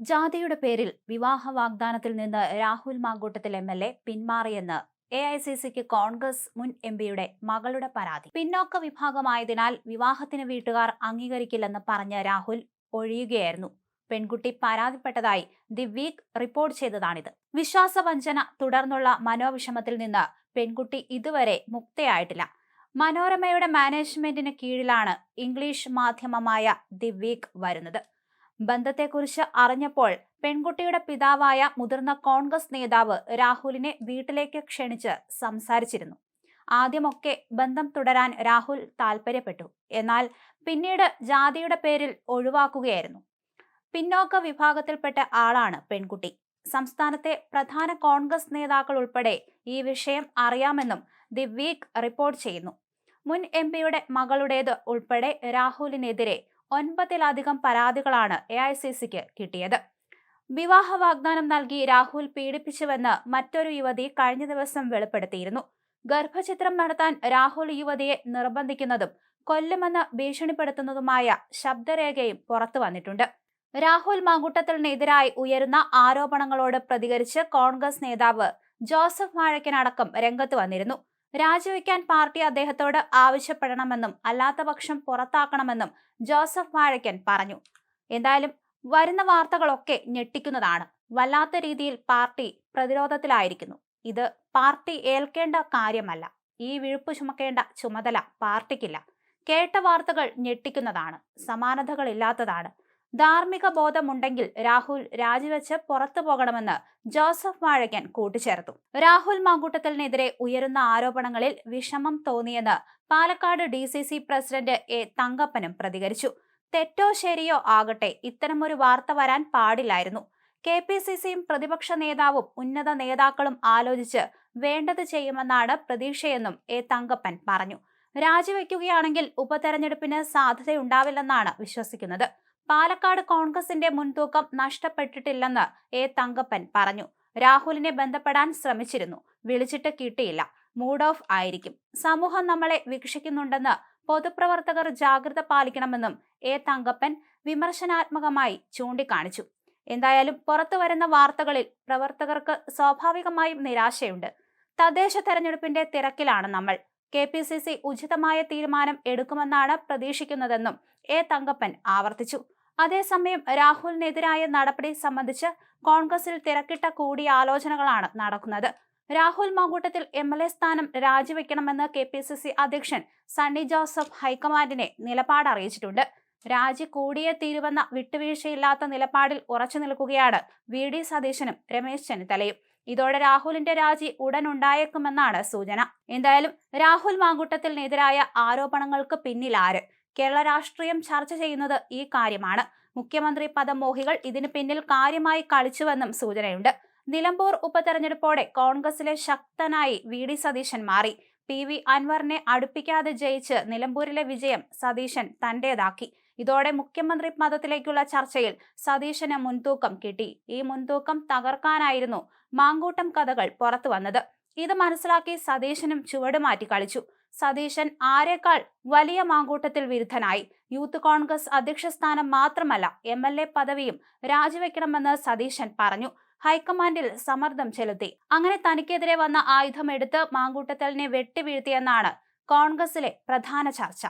ജാതിയുടെ പേരിൽ വിവാഹ വാഗ്ദാനത്തിൽ നിന്ന് Rahul Mamkootathil M L A പിന്മാറിയെന്ന് A I C സിക്ക് കോൺഗ്രസ് മുൻ എം പിയുടെ മകളുടെ പരാതി. പിന്നോക്ക വിഭാഗമായതിനാൽ വിവാഹത്തിന് വീട്ടുകാർ അംഗീകരിക്കില്ലെന്ന് പറഞ്ഞ രാഹുൽ ഒഴിയുകയായിരുന്നു. പെൺകുട്ടി പരാതിപ്പെട്ടതായി ദി വീക്ക് റിപ്പോർട്ട് ചെയ്തതാണിത്. വിശ്വാസവഞ്ചന തുടർന്നുള്ള മനോവിഷമത്തിൽ നിന്ന് പെൺകുട്ടി ഇതുവരെ മുക്തയായിട്ടില്ല. മനോരമയുടെ മാനേജ്മെന്റിന് കീഴിലാണ് ഇംഗ്ലീഷ് മാധ്യമമായ ദി വീക്ക് വരുന്നത്. ബന്ധത്തെക്കുറിച്ച് അറിഞ്ഞപ്പോൾ പെൺകുട്ടിയുടെ പിതാവായ മുതിർന്ന കോൺഗ്രസ് നേതാവ് രാഹുലിനെ വീട്ടിലേക്ക് ക്ഷണിച്ച് സംസാരിച്ചിരുന്നു. ആദ്യമൊക്കെ ബന്ധം തുടരാൻ രാഹുൽ താൽപ്പര്യപ്പെട്ടു എന്നാൽ പിന്നീട് ജാതിയുടെ പേരിൽ ഒഴിവാക്കുകയായിരുന്നു. പിന്നോക്ക വിഭാഗത്തിൽപ്പെട്ട ആളാണ് പെൺകുട്ടി. സംസ്ഥാനത്തെ പ്രധാന കോൺഗ്രസ് നേതാക്കൾ ഉൾപ്പെടെ ഈ വിഷയം അറിയാമെന്നും ദി വീക്ക് റിപ്പോർട്ട് ചെയ്യുന്നു. മുൻ എം പിയുടെ മകളുടേത് ഉൾപ്പെടെ രാഹുലിനെതിരെ ഒൻപതിലധികം പരാതികളാണ് എ ഐ സി സിക്ക് കിട്ടിയത്. വിവാഹ വാഗ്ദാനം നൽകി രാഹുൽ പീഡിപ്പിച്ചുവെന്ന് മറ്റൊരു യുവതി കഴിഞ്ഞ ദിവസം വെളിപ്പെടുത്തിയിരുന്നു. ഗർഭചിത്രം നടത്താൻ രാഹുൽ യുവതിയെ നിർബന്ധിക്കുന്നതും കൊല്ലുമെന്ന് ഭീഷണിപ്പെടുത്തുന്നതുമായ ശബ്ദരേഖയും പുറത്തു വന്നിട്ടുണ്ട്. രാഹുൽ മാങ്കുട്ടത്തിനെതിരായി ഉയരുന്ന ആരോപണങ്ങളോട് പ്രതികരിച്ച് കോൺഗ്രസ് നേതാവ് ജോസഫ് മാഴയ്ക്കനടക്കം രംഗത്ത് വന്നിരുന്നു. രാജിവെക്കാൻ പാർട്ടി അദ്ദേഹത്തോട് ആവശ്യപ്പെടണമെന്നും അല്ലാത്തപക്ഷം പുറത്താക്കണമെന്നും ജോസഫ് വാഴക്കൻ പറഞ്ഞു. എന്തായാലും വരുന്ന വാർത്തകളൊക്കെ ഞെട്ടിക്കുന്നതാണ്. വല്ലാത്ത രീതിയിൽ പാർട്ടി പ്രതിരോധത്തിലായിരിക്കുന്നു. ഇത് പാർട്ടി ഏൽക്കേണ്ട കാര്യമല്ല. ഈ വിഴുപ്പ് ചുമക്കേണ്ട ചുമതല പാർട്ടിക്കില്ല. കേട്ട വാർത്തകൾ ഞെട്ടിക്കുന്നതാണ്. സമാനതകളില്ലാത്തതാണ്. ധാർമ്മിക ബോധമുണ്ടെങ്കിൽ രാഹുൽ രാജിവെച്ച് പുറത്തു പോകണമെന്ന് ജോസഫ് വാഴയ്ക്കൻ കൂട്ടിച്ചേർത്തു. രാഹുൽ മാങ്കൂട്ടത്തിനെതിരെ ഉയരുന്ന ആരോപണങ്ങളിൽ വിഷമം തോന്നിയെന്ന് പാലക്കാട് ഡി പ്രസിഡന്റ് എ തങ്കപ്പനും പ്രതികരിച്ചു. തെറ്റോ ശരിയോ ആകട്ടെ ഇത്തരമൊരു വാർത്ത വരാൻ പാടില്ലായിരുന്നു. കെ പി സി സിയും പ്രതിപക്ഷ നേതാവും ഉന്നത നേതാക്കളും ആലോചിച്ച് വേണ്ടത് ചെയ്യുമെന്നാണ് പ്രതീക്ഷയെന്നും എ തങ്കപ്പൻ പറഞ്ഞു. രാജിവെക്കുകയാണെങ്കിൽ ഉപതെരഞ്ഞെടുപ്പിന് സാധ്യതയുണ്ടാവില്ലെന്നാണ് വിശ്വസിക്കുന്നത്. പാലക്കാട് കോൺഗ്രസിന്റെ മുൻതൂക്കം നഷ്ടപ്പെട്ടിട്ടില്ലെന്ന് എ. തങ്കപ്പൻ പറഞ്ഞു. രാഹുലിനെ ബന്ധപ്പെടാൻ ശ്രമിച്ചിരുന്നു. വിളിച്ചിട്ട് കിട്ടിയില്ല. മൂഡ് ഓഫ് ആയിരിക്കും. സമൂഹം നമ്മളെ വീക്ഷിക്കുന്നുണ്ടെന്ന് പൊതുപ്രവർത്തകർ ജാഗ്രത പാലിക്കണമെന്നും എ. തങ്കപ്പൻ വിമർശനാത്മകമായി ചൂണ്ടിക്കാണിച്ചു. എന്തായാലും പുറത്തു വരുന്ന വാർത്തകളിൽ പ്രവർത്തകർക്ക് സ്വാഭാവികമായും നിരാശയുണ്ട്. തദ്ദേശ തെരഞ്ഞെടുപ്പിന്റെ തിരക്കിലാണ് നമ്മൾ. കെ. പി. സി. സി. ഉചിതമായ തീരുമാനം എടുക്കുമെന്നാണ് പ്രതീക്ഷിക്കുന്നതെന്നും എ. തങ്കപ്പൻ ആവർത്തിച്ചു. അതേസമയം രാഹുലിനെതിരായ നടപടി സംബന്ധിച്ച് കോൺഗ്രസിൽ തിരക്കിട്ട കൂടിയാലോചനകളാണ് നടക്കുന്നത്. Rahul Mankoottathil M L A സ്ഥാനം രാജിവെക്കണമെന്ന് കെ പി സി സി അധ്യക്ഷൻ സണ്ണി ജോസഫ് ഹൈക്കമാൻഡിനെ നിലപാട് അറിയിച്ചിട്ടുണ്ട്. രാജി കൂടിയേ തീരുവെന്ന വിട്ടുവീഴ്ചയില്ലാത്ത നിലപാടിൽ ഉറച്ചു നിൽക്കുകയാണ് വി. ഡി. സതീശനും രമേശ് ചെന്നിത്തലയും. ഇതോടെ രാഹുലിന്റെ രാജി ഉടൻ ഉണ്ടായേക്കുമെന്നാണ് സൂചന. എന്തായാലും രാഹുൽ മാങ്കൂട്ടത്തിനെതിരായ ആരോപണങ്ങൾക്ക് പിന്നിൽ ആര്? കേരള രാഷ്ട്രീയം ചർച്ച ചെയ്യുന്നത് ഈ കാര്യമാണ്. മുഖ്യമന്ത്രി പദമോഹികൾ ഇതിന് പിന്നിൽ കാര്യമായി കളിച്ചുവെന്നും സൂചനയുണ്ട്. നിലമ്പൂർ ഉപതെരഞ്ഞെടുപ്പോടെ കോൺഗ്രസിലെ ശക്തനായി വി ഡി സതീശൻ മാറി. പി വി അൻവറിനെ അടുപ്പിക്കാതെ ജയിച്ച് നിലമ്പൂരിലെ വിജയം സതീശൻ തന്റേതാക്കി. ഇതോടെ മുഖ്യമന്ത്രി പദത്തിലേക്കുള്ള ചർച്ചയിൽ സതീശന് മുൻതൂക്കം കിട്ടി. ഈ മുൻതൂക്കം തകർക്കാനായിരുന്നു മാങ്കൂട്ടം കഥകൾ പുറത്തു വന്നത് ഇത് മനസ്സിലാക്കി സതീശനും ചുവടുമാറ്റി കളിച്ചു. സതീശൻ ആരെക്കാൾ വലിയ മാങ്കൂട്ടത്തിൽ വിരുദ്ധനായി. യൂത്ത് കോൺഗ്രസ് അധ്യക്ഷ സ്ഥാനം മാത്രമല്ല എം എൽ എ പദവിയും രാജിവെക്കണമെന്ന് സതീശൻ പറഞ്ഞു. ഹൈക്കമാൻഡിൽ സമ്മർദ്ദം ചെലുത്തി. അങ്ങനെ തനിക്കെതിരെ വന്ന ആയുധം എടുത്ത് മാങ്കൂട്ടത്തലിനെ വെട്ടിവീഴ്ത്തിയെന്നാണ് കോൺഗ്രസിലെ പ്രധാന ചർച്ച.